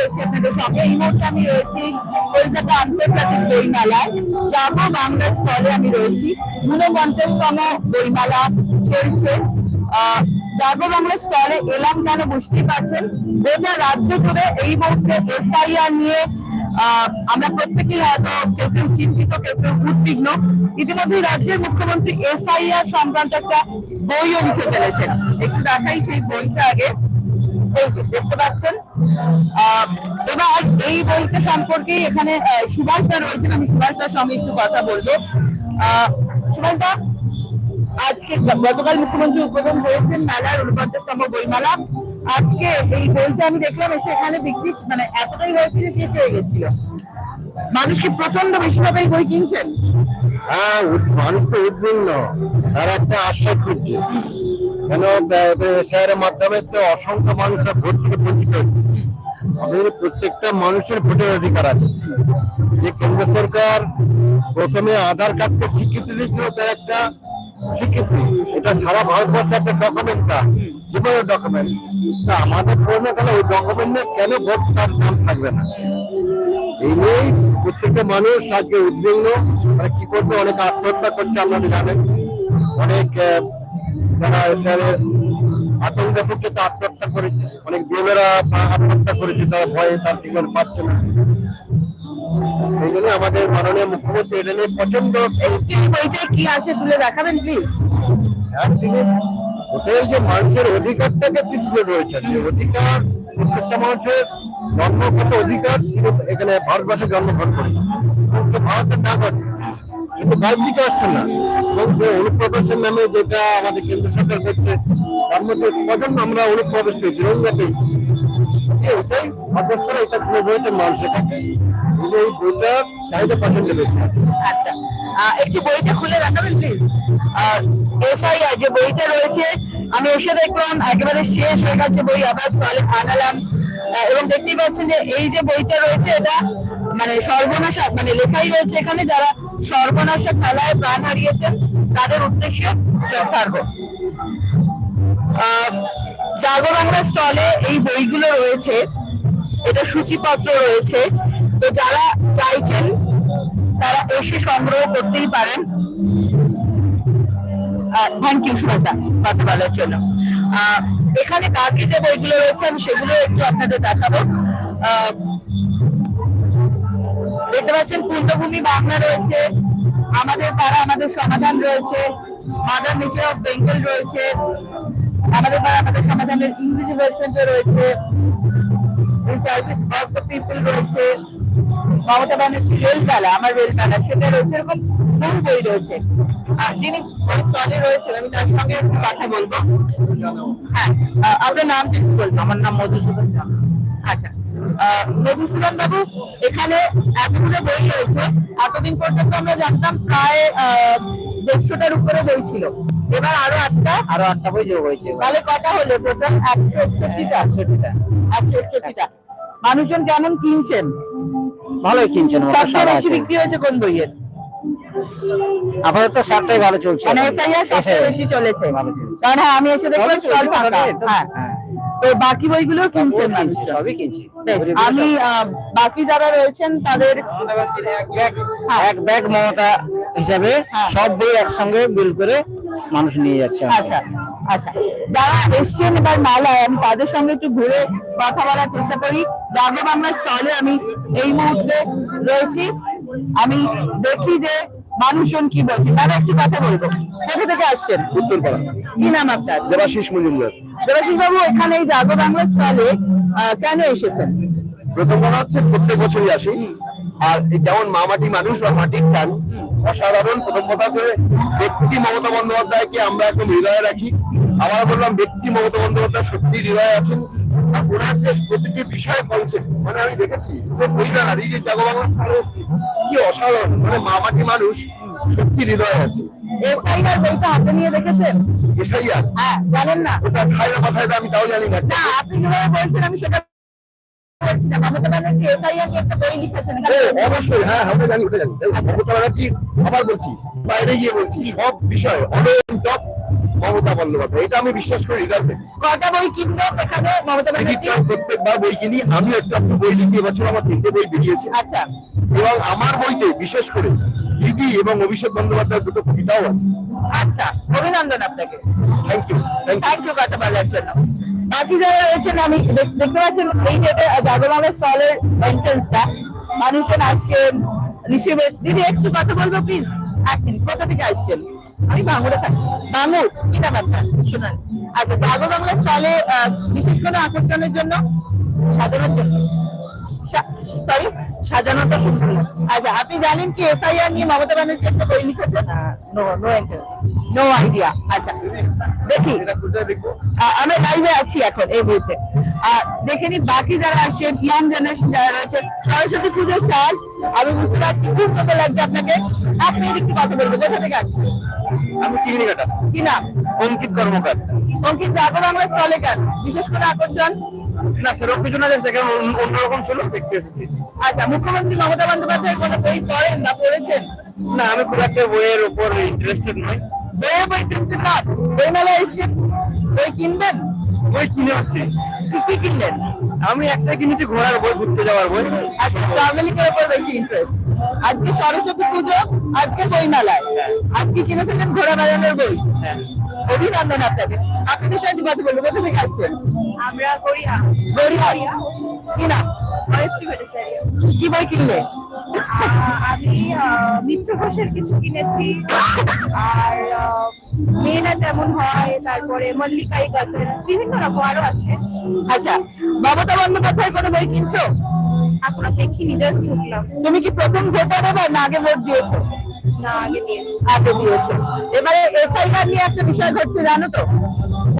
রয়েছে আপনাদের সঙ্গে এই মুহূর্তে আমি রয়েছি কলকাতা আন্তর্জাতিক বইমেলায় বাংলার স্থলে আমি রয়েছি। ঊনপঞ্চাশতম বইমেলা চলছে। যাব বাংলা স্টলে এলাম কেন বুঝতেই পারছেন? গোটা রাজ্য জুড়ে এই মুহূর্তে এসআইআর নিয়ে আমরা প্রত্যেকেই হয়তো কেউ কেউ চিন্তিত, কেউ কেউ উদ্বিগ্ন। ইতিমধ্যে রাজ্যের মুখ্যমন্ত্রী এসআইআর সংক্রান্ত একটা বইও লিখে ফেলেছেন। একটু দেখাই সেই বইটা আগে। এই যে দেখতে পাচ্ছেন এবার এই বইটা সম্পর্কে এখানে সুভাষ দা রয়েছেন, আমি সুভাষ দার সঙ্গে একটু কথা বলব। সুভাষ দা, আজকে গতকাল মুখ্যমন্ত্রী উদ্বোধন করেছেন মেলার উনপঞ্চাশতম বইমেলা। আজকে এই বইটা আমি দেখলাম, এসে এখানে বিক্রি মানে এতটাই হয়েছে শেষ হয়ে গেছিল। মানুষ কি প্রচণ্ড বেশিভাবে বই কিনছেন? হ্যাঁ মানুষ তো উদ্বিগ্ন। তারা একটা আশ্রয় খুঁজছে। কেন? এসআইয়ের মাধ্যমে তো অসংখ্য মানুষরা ভোট থেকে বঞ্চিত হচ্ছে। আমাদের প্রত্যেকটা মানুষের ভোটের অধিকার আছে। যে কেন্দ্র সরকার প্রথমে আধার কার্ডকে স্বীকৃতি দিচ্ছিল তার একটা স্বীকৃতি। এটা সারা ভারতবর্ষে একটা ডকুমেন্ট তা জীবনের ডকুমেন্ট তা আমাদের প্রশ্ন তাহলে ওই ডকুমেন্ট নিয়ে কেন ভোট তার নাম থাকবে না? এই নিয়েই প্রত্যেকটা মানুষ আজকে উদ্বিগ্ন। মানে কি করবে? অনেক আত্মহত্যা করছে, আপনারা জানেন। অনেক যারা আতঙ্কে তা আত্মহত্যা করেছে। অনেক আত্মহত্যা করেছে তারা ভয়ে তার জীবন পাচ্ছে না। সেই জন্য আমাদের মাননীয় মুখ্যমন্ত্রী এটা নিয়ে প্রচণ্ড বইটায় কি আছে তুলে দেখাবেন প্লিজ ওটাই যে মানুষের অধিকারটাকে তুলে ধরেছেন যে অধিকার প্রত্যেকটা মানুষের জন্মগত অধিকার তিনি এখানে ভারতবর্ষে জন্মগ্রহণ সে ভারতের নাগরিক। কিন্তু থেকে আসছেন না। এবং যে অনুপ্রবেশের নামে যেটা আমাদের কেন্দ্র সরকার করছে তার মধ্যে কজন আমরা অনুপ্রবেশ পেয়েছি রোহিঙ্গা পেয়েছি? যে ওটাই অবস্থারা এটা তুলে ধরেছেন মানুষের কাছে। কিন্তু এই বইটা চাহিদা পছন্দ বেশি। আচ্ছা। আহ, একটু বইটা খুলে দেখাবেন প্লিজ এসআইআর যে বইটা রয়েছে আমি এসে দেখলাম একেবারে শেষ হয়ে গেছে বই আবার স্টলে আনালাম এবং দেখতেই পাচ্ছেন যে এই যে বইটা রয়েছে এটা মানে সর্বনাশা মানে লেখাই রয়েছে এখানে যারা সর্বনাশা খেলায় প্রাণ হারিয়েছেন, তাদের উদ্দেশ্যে শ্রদ্ধার্ঘ। জাগো বাংলা স্টলে এই বইগুলো রয়েছে, এটা সূচিপত্র রয়েছে। তো যারা চাইছেন, তারা এসে সংগ্রহ করতেই পারেন। থ্যাংক ইউ সুভাষা কথা বলার জন্য। এখানে বাকি যে বইগুলো রয়েছে, আমি সেগুলো একটু আপনাদের দেখাবো। দেখতে পাচ্ছেন পূর্ণভূমি বাংলা রয়েছে, আমাদের পাড়া আমাদের সমাধান রয়েছে, মাদার নেচার অফ বেঙ্গল রয়েছে, আমাদের পাড়া আমাদের সমাধানের ইংরেজি ভার্সনটা রয়েছে সার্ভিস অফ পিপল রয়েছে, মমতা আমার সেটা রয়েছে রয়েছে। আর যিনি রয়েছেন, আমি তার সঙ্গে একটু কথা বলব। হ্যাঁ আপনার নাম আমার নাম মধুসূদন। আচ্ছা। মধুসূদন বাবু এখানে এতগুলো বই রয়েছে। এতদিন পর্যন্ত আমরা জানতাম প্রায় দেড়শোটার উপরে বই ছিল। এবার আরও আটটা। আরও আটটা বই যোগ হয়েছে তাহলে কটা হলো? টোটাল একশো একষট্টিটা? একষট্টিটা। একশো একষট্টিটা। মানুষজন কেমন কিনছেন? ভালোই কিনছেন সবচেয়ে বেশি বিক্রি হয়েছে কোন বইয়ের? আপাতত সারটাই ভালো চলছে। মানে এসআইআর সবচেয়ে বেশি চলেছে। ভালো চলছে। কারণ হ্যাঁ আমি এসে দেখলাম স্টল ফাঁকা। হ্যাঁ। হ্যাঁ। তো বাকি বইগুলো কিনছেন সবই কিনছি, আমি বাকি যারা রয়েছেন তাদের এক ব্যাগ মমতা হিসাবে হ্যাঁ। সব বই একসঙ্গে বিল করে মানুষ নিয়ে যাচ্ছে আচ্ছা আচ্ছা। যারা এসছেন এবার মেলায় আমি তাদের সঙ্গে একটু ঘুরে কথা বলার চেষ্টা করি। জাগো আমরা স্টলে আমি এই মুহূর্তে রয়েছি। আমি দেখি যে মানুষজন কি বলছে। তারা একটু কথা বলব। কোথা থেকে আসছেন? উত্তরপাড়া। কি নাম আপনার? দেবাশিস মজুমদার। দেবাশিস বাবু এখানে এই বাংলা স্টলে কেন এসেছেন? প্রথম কথা হচ্ছে প্রত্যেক বছরই আসি। আর যেমন মানুষ বা মাটির টান, অসাধারণ। প্রথম কথা হচ্ছে ব্যক্তি মমতা বন্দ্যোপাধ্যায়কে আমরা একদম হৃদয়ে রাখি। আবার বললাম, ব্যক্তি মমতা বন্দ্যোপাধ্যায় সত্যি হৃদয়ে আছেন। আর ওনার যে প্রতিটি বিষয় কনসেপ্ট মানে আমি দেখেছি মহিলা এই যে জাগো বাংলা কি অসাধারণ। মানে মামাটি মানুষ সত্যি হৃদয়ে আছে। এসআইআর বইটা হাতে নিয়ে দেখেছেন? এসাইয়ার হ্যাঁ জানেন না। ওটা খায় না মাথায় আমি তাও জানি না। না আপনি যেভাবে বলছেন আমি সেটা বলছি না। মমতা ব্যানার্জি এসআইআর একটা বই লিখেছেন? অবশ্যই হ্যাঁ ওটা জানি ওটা জানি। মমতা ব্যানার্জি আবার বলছি বাইরে গিয়ে বলছি সব বিষয় অন টপ মমতা বন্দ্যোপাধ্যায়। এটা আমি বিশ্বাস করি হৃদয় থেকে। কটা বই কিনবে এখানে মমতা ব্যানার্জি? এদিকটা আমি প্রত্যেকবার বই কিনি আমি একটু একটু বই লিখি এবছর আমার তিনটে বই বেরিয়েছে। আচ্ছা। এবং আমার বইতে বিশেষ করে দিদি এবং অভিষেক বন্দ্যোপাধ্যায়ের দুটো কবিতাও আছে। আচ্ছা অভিনন্দন আপনাকে। থ্যাংক ইউ থ্যাংক ইউ কথা বলার জন্য। বাকি যারা রয়েছেন আমি দেখতে পাচ্ছেন এই যে জাগরণের স্টলের এন্ট্রেন্সটা মানুষজন আসছেন নিশ্চয়ই দিদি একটু কথা বলব প্লিজ আসেন কোথা থেকে আসছেন? আমি ভাঙুরে থাকি। ভাঙুর কি নাম আপনার? শোনান। আচ্ছা জাগো বাংলা স্টলে বিশেষ কোনো আকর্ষণের জন্য? সাজানোর জন্য। সরি সাজানোটা সুন্দর লাগছে। আচ্ছা আপনি জানেন কি এসআইআর নিয়ে মমতা ব্যানার্জি একটা বই লিখেছে? No no entrance no idea আচ্ছা দেখি। আমরা লাইভে আছি এখন এই মুহূর্তে। আর দেখে নি বাকি যারা আসছেন ইয়াং জেনারেশন যারা রয়েছেন সরস্বতী পুজোর সাজ আমি বুঝতে পারছি খুব ভালো লাগছে আপনাকে। আপনি একটু কথা বলবেন কোথা থেকে আসছেন? আমি চিংড়ি কাটা কি নাম? অঙ্কিত কর্মকার। অঙ্কিত জাগো বাংলা চলে কেন? বিশেষ করে আকর্ষণ। না সেরকম কিছু না সেখানে অন্যরকম ছিল। দেখতে এসেছি আচ্ছা মুখ্যমন্ত্রী মমতা বন্দ্যোপাধ্যায় কোনো বই পড়েন বা পড়েছেন? না আমি খুব একটা বইয়ের উপর ইন্টারেস্টেড নই। বইয়ে বই কিনছেন না? বই কিনবেন? বই কিনে আসছি কি কিনলেন? আমি একটা কিনেছি ঘোড়ার বই ঘুরতে যাওয়ার বই। আচ্ছা ট্রাভেলিং এর উপর বেশি ইন্টারেস্ট আজকে সরস্বতী পুজো আজকে বই মেলায় আজকে কিনে ফেললেন ঘোড়া বাজানোর বই? অভিনন্দন আপনাকে। আপনাদের সাথে কথা বলব কোথা থেকে আসছেন আমরা গড়িয়া। গড়িয়া? কি না ভট্টাচার্য। কি বই কিনলে? আমি মিত্র ঘোষের কিছু কিনেছি। আর মেয়েরা যেমন হয় তারপরে মল্লিকাই গজল বিভিন্ন রকম আরও আছে। আচ্ছা মমতা বন্দ্যোপাধ্যায় কোনো বই কিনছো? এখনও দেখিনি জাস্ট ঢুকলাম। তুমি কি প্রথম ভোটার এবার না আগে ভোট দিয়েছ? না আগে দিয়েছি। আগে দিয়েছ। এবারে এসআইআর নিয়ে একটা বিষয় ঘটছে জানো তো?